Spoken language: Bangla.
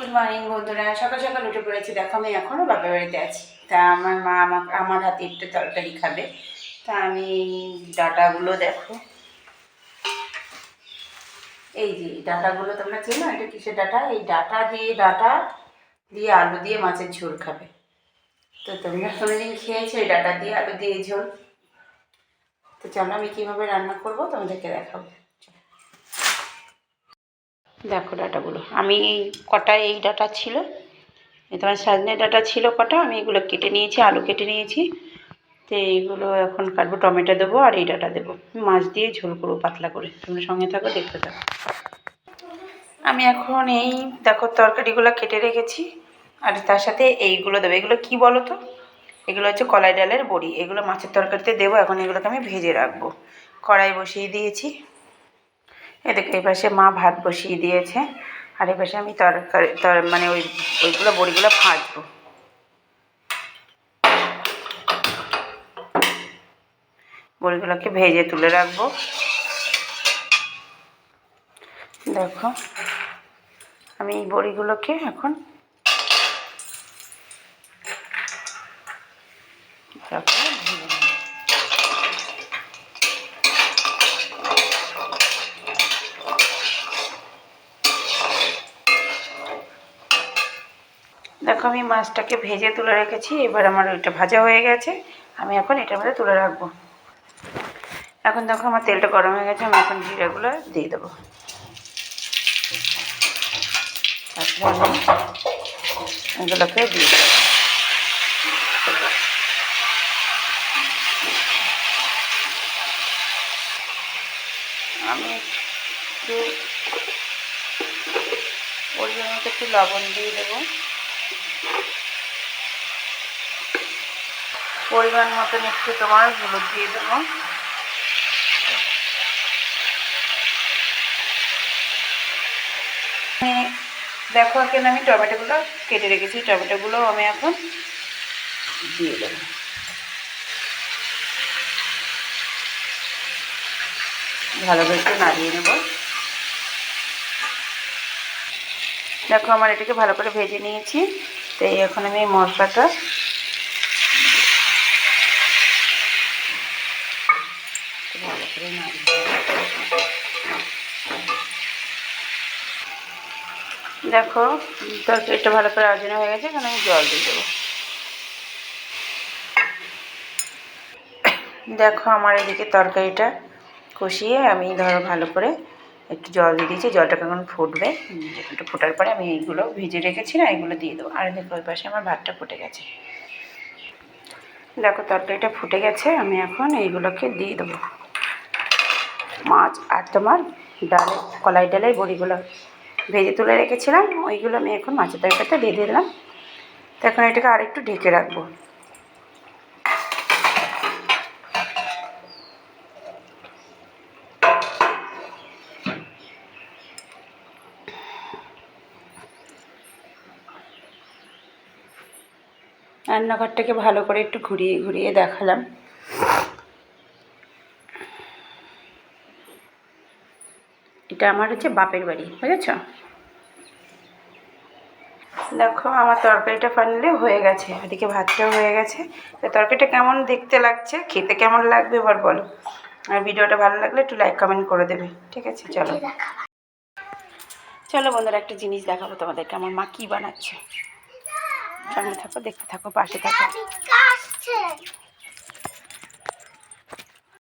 গুড মর্নিং বন্ধুরা। সকাল সকাল উঠে পড়েছি। দেখো, আমি এখনও বাপের বাড়িতে আছি। তা আমার মা আমাকে, আমার হাতে একটু তরকারি খাবে। তা আমি ডাটাগুলো দেখো। এই যে ডাটাগুলো তোমরা চেনো? এটা কিসের ডাটা? এই ডাটা দিয়ে ডাটা দিয়ে আলু দিয়ে মাছের ঝোল খাবে। তো তোমরা কোনোদিন খেয়েছো এই ডাটা দিয়ে আলু দিয়ে ঝোল? তো চলো, আমি কীভাবে রান্না করব তোমাদেরকে দেখাবো। দেখো ডাটাগুলো। আমি এই কটা এই ডাটা ছিল তোমার সাজনে ডাটা ছিল কটা, আমি এগুলো কেটে নিয়েছি, আলু কেটে নিয়েছি। তো এইগুলো এখন কাটবো, টমেটো দেবো আর এই ডাটা দেবো। মাছ দিয়ে ঝোল করব পাতলা করে, তোমরা সঙ্গে থাকো, দেখতে থাকো। আমি এখন এই দেখো তরকারিগুলো কেটে রেখেছি, আর তার সাথে এইগুলো দেবো। এগুলো কি বলো তো এগুলো হচ্ছে কলাই ডালের বড়ি। এগুলো মাছের তরকারিতে দেবো, এখন এগুলোকে আমি ভেজে রাখব। কড়াই বসিয়ে দিয়েছি। এদিকে এই পাশে মা ভাত বসিয়ে দিয়েছে, আর এই পাশে আমি তরকারি মানে ওই, ওইগুলো বড়িগুলো ভাজবো। বড়িগুলোকে ভেজে তুলে রাখব। দেখো, আমি এই বড়িগুলোকে এখন তারপরে ভেজে নেব। দেখো আমি মাছটাকে ভেজে তুলে রেখেছি, এবার আমার ওইটা ভাজা হয়ে গেছে। আমি এখন এটার মধ্যে তুলে রাখব। এখন দেখো আমার তেলটা গরম হয়ে গেছে, আমি এখন জিরাগুলো দিয়ে দেবো। তারপরে আমি এগুলোকে দিয়ে দেবো। আমি একটু পরিমাণ একটু লবণ দিয়ে দেবো। পরিমাণ মতন একটু তোমার হলুদ দিয়ে দেবো। আমি দেখো এখন আমি টমেটোগুলো কেটে রেখেছি, টমেটোগুলো আমি এখন দিয়ে দেবো। ভালো করে একটু নাড়িয়ে নেব। দেখো আমার এটাকে ভালো করে ভেজে নিয়েছি। তো এখন আমি মশলাটা দেখো, তরকারিটা ভালো করে আলোচনা হয়ে গেছে, এখানে আমি জল দিয়ে দেবো। দেখো আমার এদিকে তরকারিটা কষিয়ে আমি ধরো ভালো করে একটু জল দিয়ে দিয়েছি জলটা কেমন ফুটবে। একটু ফোটার পরে আমি এইগুলো ভিজে রেখেছি না এগুলো দিয়ে দেবো। আর দেখো, ওই পাশে আমার ভাতটা ফুটে গেছে। দেখো, তরকারিটা ফুটে গেছে, আমি এখন এইগুলোকে দিয়ে দেবো। মাছ আর তোমার ডাল, কলাই ডালের বড়িগুলো ভেজে তুলে রেখেছিলাম, ওইগুলো আমি এখন মাছের তরকারিটা দিয়ে দিলাম। তো এখন এটাকে আরেকটু ঢেকে রাখব। রান্নাঘরটাকে ভালো করে একটু ঘুরিয়ে ঘুরিয়ে দেখালাম। এটা আমার হচ্ছে বাপের বাড়ি বুঝেছ? দেখো আমার তরকারিটা ফাইনালি হয়ে গেছে ওদিকে ভাতটাও হয়ে গেছে। তো তরকারিটা কেমন দেখতে লাগছে খেতে কেমন লাগবে এবার বলো। আর ভিডিওটা ভালো লাগলে একটু লাইক কমেন্ট করে দেবে ঠিক আছে? চলো। চলো বন্ধুরা একটা জিনিস দেখাবো তোমাদেরকে আমার মা কী বানাচ্ছে। সঙ্গে থাকো দেখতে থাকো পাশে থাকো।